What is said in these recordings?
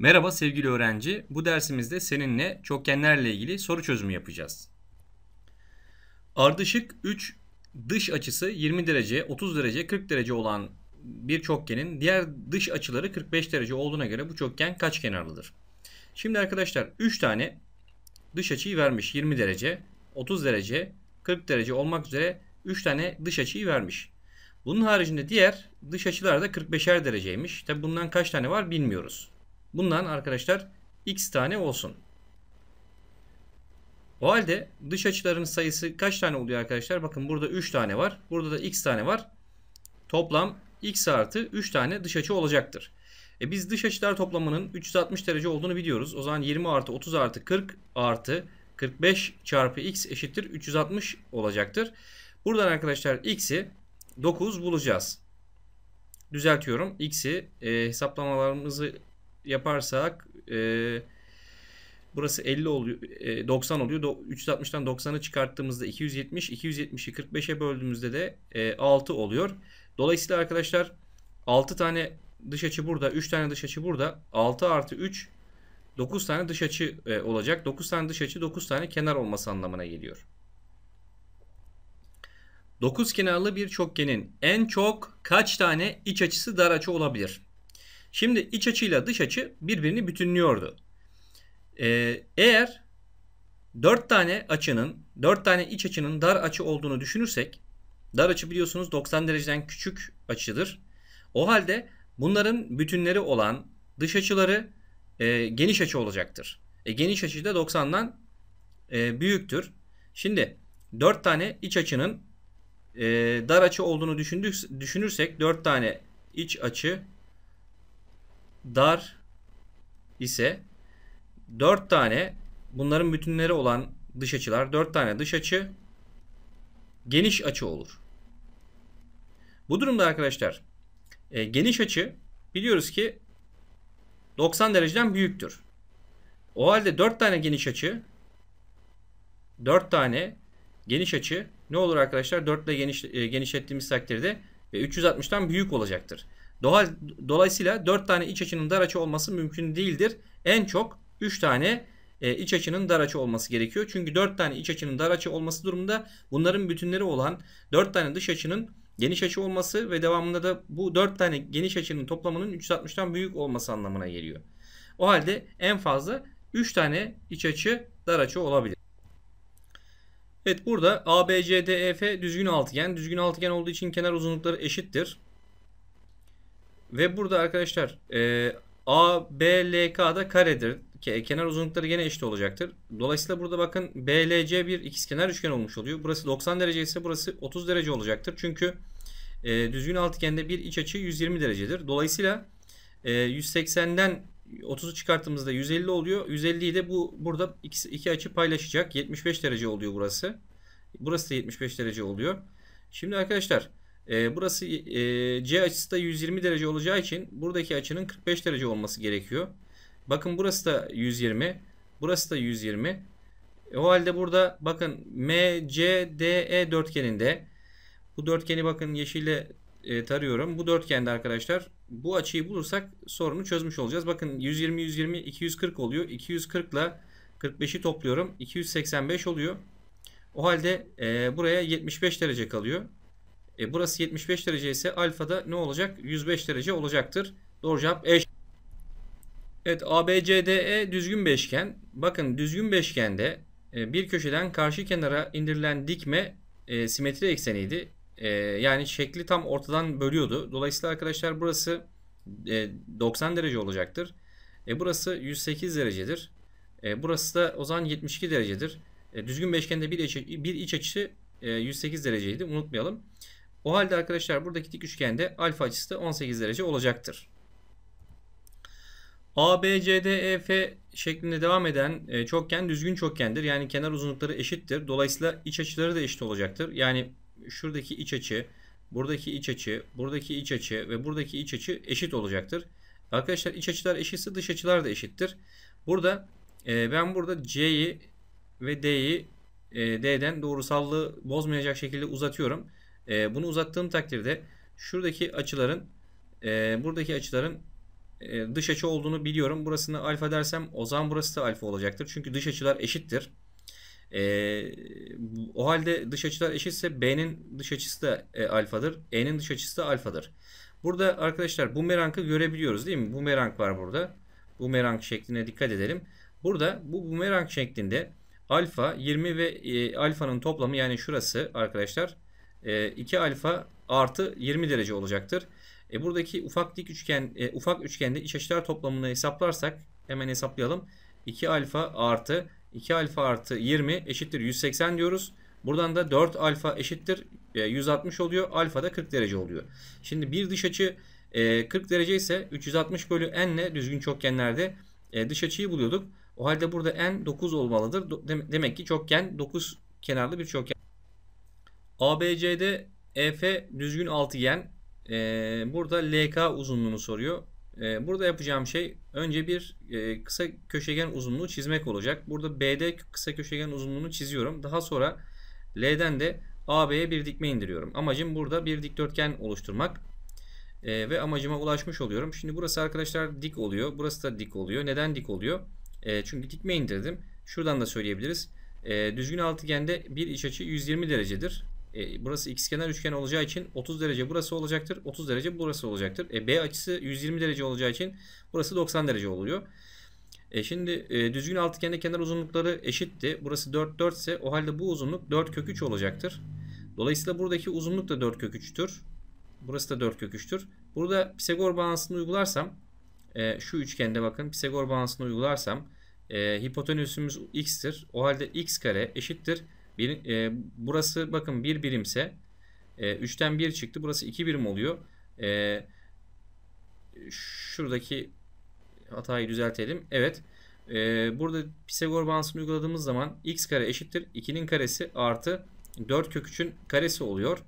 Merhaba sevgili öğrenci. Bu dersimizde seninle çokgenlerle ilgili soru çözümü yapacağız. Ardışık 3 dış açısı 20 derece, 30 derece, 40 derece olan bir çokgenin diğer dış açıları 45 derece olduğuna göre bu çokgen kaç kenarlıdır? Şimdi arkadaşlar 3 tane dış açıyı vermiş. 20 derece, 30 derece, 40 derece olmak üzere 3 tane dış açıyı vermiş. Bunun haricinde diğer dış açılar da 45'er dereceymiş. Tabi bundan kaç tane var bilmiyoruz. Bundan arkadaşlar x tane olsun. O halde dış açıların sayısı kaç tane oluyor arkadaşlar? Bakın burada 3 tane var. Burada da x tane var. Toplam x artı 3 tane dış açı olacaktır. E biz dış açılar toplamının 360 derece olduğunu biliyoruz. O zaman 20 artı 30 artı 40 artı 45 çarpı x eşittir 360 olacaktır. Buradan arkadaşlar x'i 9 bulacağız. Düzeltiyorum. X'i e, hesaplamalarımızı yaparsak e, burası 50 oluyor, e, 90 oluyor. 360'tan 90'ı çıkarttığımızda 270, 270'i 45'e böldüğümüzde de e, 6 oluyor. Dolayısıyla arkadaşlar 6 tane dış açı burada, 3 tane dış açı burada. 6 artı 3 9 tane dış açı e, olacak. 9 tane dış açı 9 tane kenar olması anlamına geliyor. 9 kenarlı bir çokgenin en çok kaç tane iç açısı dar açı olabilir? Şimdi iç açıyla dış açı birbirini bütünlüyordu. Ee, eğer 4 tane açının, 4 tane iç açının dar açı olduğunu düşünürsek, dar açı biliyorsunuz 90 dereceden küçük açıdır. O halde bunların bütünleri olan dış açıları e, geniş açı olacaktır. E, geniş açı da 90'dan e, büyüktür. Şimdi 4 tane iç açının e, dar açı olduğunu düşünürsek 4 tane iç açı dar ise 4 tane bunların bütünleri olan dış açılar 4 tane dış açı geniş açı olur. Bu durumda arkadaşlar e, geniş açı biliyoruz ki 90 dereceden büyüktür. O halde 4 tane geniş açı 4 tane geniş açı ne olur arkadaşlar? 4 ile geniş, e, genişlettiğimiz takdirde e, 360'tan büyük olacaktır. Dolayısıyla 4 tane iç açının dar açı olması mümkün değildir. En çok 3 tane e, iç açının dar açı olması gerekiyor. Çünkü 4 tane iç açının dar açı olması durumunda bunların bütünleri olan 4 tane dış açının geniş açı olması ve devamında da bu 4 tane geniş açının toplamının 360'tan büyük olması anlamına geliyor. O halde en fazla 3 tane iç açı dar açı olabilir. Evet burada ABCDEF düzgün altıgen. Düzgün altıgen olduğu için kenar uzunlukları eşittir. Ve burada arkadaşlar e, ABLK da karedir. Kenar uzunlukları yine eşit olacaktır. Dolayısıyla burada bakın BLC bir ikizkenar üçgen olmuş oluyor. Burası 90 derece ise burası 30 derece olacaktır. Çünkü e, düzgün altıgende bir iç açı 120 derecedir. Dolayısıyla e, 180'den 30'u çıkarttığımızda 150 oluyor. 150'yi de bu burada iki, iki açı paylaşacak. 75 derece oluyor burası. Burası da 75 derece oluyor. Şimdi arkadaşlar e, burası e, C açısı da 120 derece olacağı için buradaki açının 45 derece olması gerekiyor. Bakın burası da 120. Burası da 120. E, o halde burada bakın MCDE dörtgeninde bu dörtgeni bakın yeşille e, tarıyorum. Bu dörtgende arkadaşlar bu açıyı bulursak sorunu çözmüş olacağız. Bakın 120 120 240 oluyor. 240 ile 45'i topluyorum. 285 oluyor. O halde e, buraya 75 derece kalıyor. E, burası 75 derece ise alfada ne olacak? 105 derece olacaktır. Doğru cevap E. Evet ABCDE düzgün beşgen. Bakın düzgün beşgende e, bir köşeden karşı kenara indirilen dikme e, simetri ekseniydi. E, yani şekli tam ortadan bölüyordu. Dolayısıyla arkadaşlar burası e, 90 derece olacaktır. E, burası 108 derecedir. E, burası da o zaman 72 derecedir. E, düzgün beşgende bir iç, bir iç açısı e, 108 dereceydi. Unutmayalım. O halde arkadaşlar buradaki dik üçgende alfa açısı da 18 derece olacaktır. ABCDEF şeklinde devam eden e, çokgen düzgün çokgendir. Yani kenar uzunlukları eşittir. Dolayısıyla iç açıları da eşit olacaktır. Yani şuradaki iç açı, buradaki iç açı, buradaki iç açı ve buradaki iç açı eşit olacaktır. Arkadaşlar iç açılar eşitse dış açılar da eşittir. Burada e, ben burada C'yi ve D'yi e, D'den doğrusallığı bozmayacak şekilde uzatıyorum. E, bunu uzattığım takdirde şuradaki açıların e, buradaki açıların e, dış açı olduğunu biliyorum. Burasını alfa dersem o zaman burası da alfa olacaktır. Çünkü dış açılar eşittir. E, o halde dış açılar eşitse B'nin dış açısı da e, alfadır. E'nin dış açısı da alfadır. Burada arkadaşlar bumerangı görebiliyoruz değil mi? Bumerang var burada. Bumerang şekline dikkat edelim. Burada bu bumerang şeklinde alfa 20 ve e, alfanın toplamı yani şurası arkadaşlar e, 2 alfa artı 20 derece olacaktır. E, buradaki ufak dik üçgen e, ufak üçgende iç açılar toplamını hesaplarsak hemen hesaplayalım. 2 alfa artı 2 alfa artı 20 eşittir 180 diyoruz. Buradan da 4 alfa eşittir 160 e, oluyor. Alfa da 40 derece oluyor. Şimdi bir dış açı 40 e, derece ise 360 bölü n ile düzgün çokgenlerde e, dış açıyı buluyorduk. O halde burada n 9 olmalıdır. Demek ki çokgen 9 kenarlı bir çokgen. ABCD EF düzgün altıgen. Burada LK uzunluğunu soruyor. Burada yapacağım şey önce bir kısa köşegen uzunluğu çizmek olacak. Burada BD kısa köşegen uzunluğunu çiziyorum. Daha sonra L'den de AB'ye bir dikme indiriyorum. Amacım burada bir dikdörtgen oluşturmak. E, ve amacıma ulaşmış oluyorum. Şimdi burası arkadaşlar dik oluyor. Burası da dik oluyor. Neden dik oluyor? E, çünkü dikme indirdim. Şuradan da söyleyebiliriz. E, düzgün altıgende bir iç açı 120 derecedir. E, burası ikizkenar üçgen olacağı için 30 derece burası olacaktır. 30 derece burası olacaktır. E, B açısı 120 derece olacağı için burası 90 derece oluyor. E şimdi e, düzgün altıgende kenar uzunlukları eşitti. Burası 4 4 ise o halde bu uzunluk 4 kök 3 olacaktır. Dolayısıyla buradaki uzunluk da 4 kök 3'tür. Burası da 4 kök 3'tür. Burada Pisagor bağıntısını uygularsam e, şu üçgende bakın Pisagor bağıntısını uygularsam e, hipotenüsümüz x'tir. O halde x kare eşittir. Bir, e, burası bakın 1 bir birimse e, 3'ten 1 çıktı. Burası 2 birim oluyor. E, şuradaki hatayı düzeltelim. Evet. E, burada Pisagor bağıntısını uyguladığımız zaman x kare eşittir. 2'nin karesi artı 4 kök 3'ün karesi oluyor.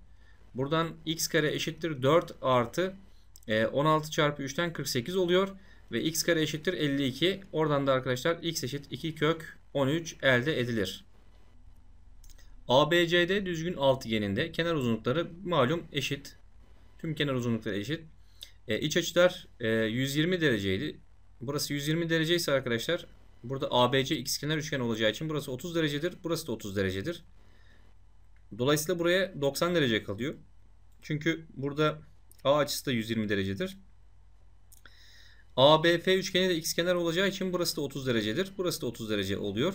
Buradan x kare eşittir 4 artı 16 e, çarpı 3'ten 48 oluyor. Ve x kare eşittir 52. Oradan da arkadaşlar x eşit 2 kök 13 elde edilir. ABCD düzgün altıgeninde kenar uzunlukları malum eşit. Tüm kenar uzunlukları eşit. E, iç açılar e, 120 dereceydi. Burası 120 derece ise arkadaşlar burada ABC ikizkenar üçgen olacağı için burası 30 derecedir. Burası da 30 derecedir. Dolayısıyla buraya 90 derece kalıyor. Çünkü burada A açısı da 120 derecedir. ABF üçgeni de ikizkenar olacağı için burası da 30 derecedir. Burası da 30 derece oluyor.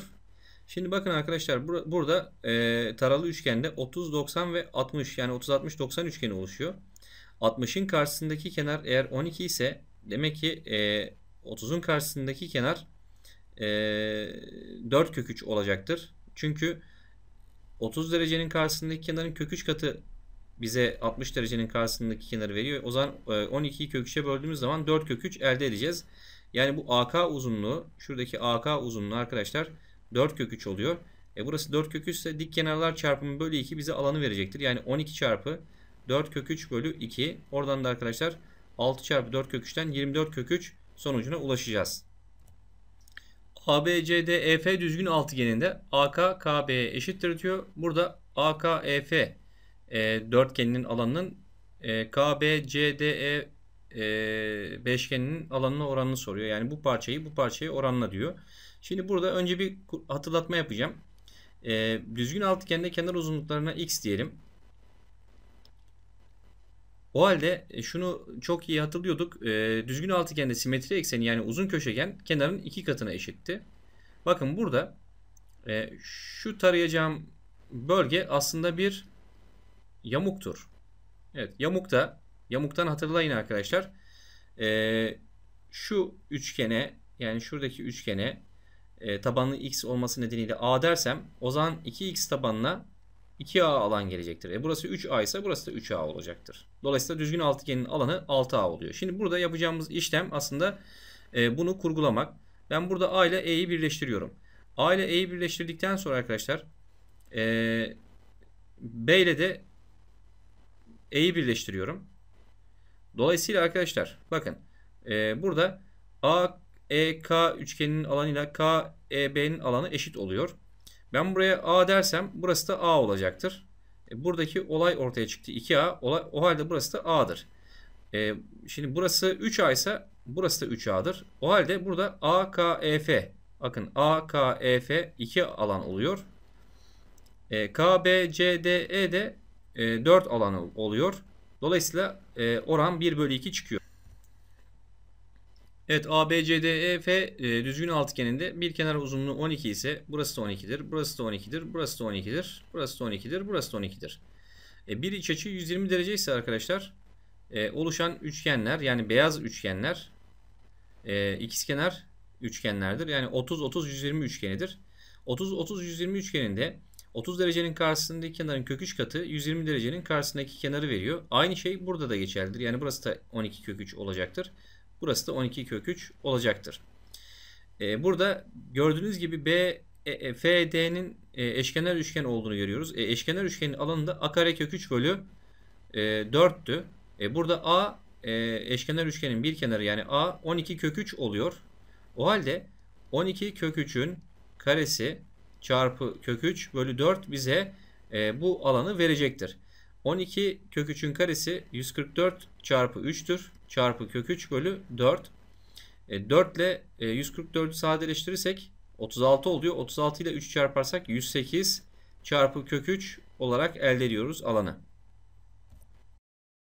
Şimdi bakın arkadaşlar bur burada e, taralı üçgende 30, 90 ve 60 yani 30, 60, 90 üçgeni oluşuyor. 60'ın karşısındaki kenar eğer 12 ise demek ki e, 30'un karşısındaki kenar e, 4 kök 3 olacaktır. Çünkü 30 derecenin karşısındaki kenarın kök 3 katı bize 60 derecenin karşısındaki kenarı veriyor. O zaman 12'yi e, kök 3'e böldüğümüz zaman 4 kök 3 elde edeceğiz. Yani bu AK uzunluğu şuradaki AK uzunluğu arkadaşlar 4 kök 3 oluyor. E burası 4 kök 3 ise dik kenarlar çarpımı bölü 2 bize alanı verecektir. Yani 12 çarpı 4 kök 3 bölü 2. Oradan da arkadaşlar 6 çarpı 4 kök 3'ten 24 kök 3 sonucuna ulaşacağız. ABCDEF düzgün altıgeninde AK KB'ye eşittir diyor. Burada AKEF e, dörtgeninin alanının e, KBCDE e, beşgeninin alanına oranını soruyor. Yani bu parçayı bu parçaya oranla diyor. Şimdi burada önce bir hatırlatma yapacağım. E, düzgün altıgende kenar uzunluklarına x diyelim. O halde e, şunu çok iyi hatırlıyorduk. E, düzgün altıgende simetri ekseni yani uzun köşegen kenarın iki katına eşitti. Bakın burada e, şu tarayacağım bölge aslında bir yamuktur. Evet yamukta yamuktan hatırlayın arkadaşlar. şu üçgene yani şuradaki üçgene tabanlı x olması nedeniyle a dersem o zaman 2x tabanına 2A alan gelecektir. E burası 3A ise burası da 3A olacaktır. Dolayısıyla düzgün altıgenin alanı 6A oluyor. Şimdi burada yapacağımız işlem aslında e, bunu kurgulamak. Ben burada A ile E'yi birleştiriyorum. A ile E'yi birleştirdikten sonra arkadaşlar e, B ile de E'yi birleştiriyorum. Dolayısıyla arkadaşlar bakın e, burada A, E, K üçgeninin alanıyla K, E, B'nin alanı eşit oluyor. Ben buraya A dersem burası da A olacaktır. E, buradaki olay ortaya çıktı. 2A. Olay, o halde burası da A'dır. E, şimdi burası 3A ise Burası da 3A'dır. O halde burada AKEF. Bakın AKEF 2 alan oluyor. E, KBCDE de e, 4 alan oluyor. Dolayısıyla e, oran 1 bölü 2 çıkıyor. Evet ABCDEF e, düzgün altıgeninde bir kenar uzunluğu 12 ise burası da 12'dir, burası da 12'dir, burası da 12'dir, burası da 12'dir, burası da 12'dir. E, bir iç açı 120 derece ise arkadaşlar e, oluşan üçgenler yani beyaz üçgenler e, ikizkenar üçgenlerdir. Yani 30-30-120 üçgenidir. 30-30-120 üçgeninde 30 derecenin karşısındaki kenarın kök 3 katı 120 derecenin karşısındaki kenarı veriyor. Aynı şey burada da geçerlidir. Yani burası da 12 kök 3 olacaktır. Burası da 12 kök 3 olacaktır. Ee, burada gördüğünüz gibi B, e, e, F, D'nin e, eşkenar üçgen olduğunu görüyoruz. E, eşkenar üçgenin alanında A kare kök 3 bölü e, 4'tü. E, burada A e, eşkenar üçgenin bir kenarı yani A 12 kök 3 oluyor. O halde 12 kök 3'ün karesi çarpı kök 3 bölü 4 bize e, bu alanı verecektir. 12 kök 3'ün karesi 144 çarpı 3'tür. Çarpı kök 3 bölü 4. E, 4 ile e, 144'ü sadeleştirirsek 36 oluyor. 36 ile 3 çarparsak 108 çarpı kök 3 olarak elde ediyoruz alanı.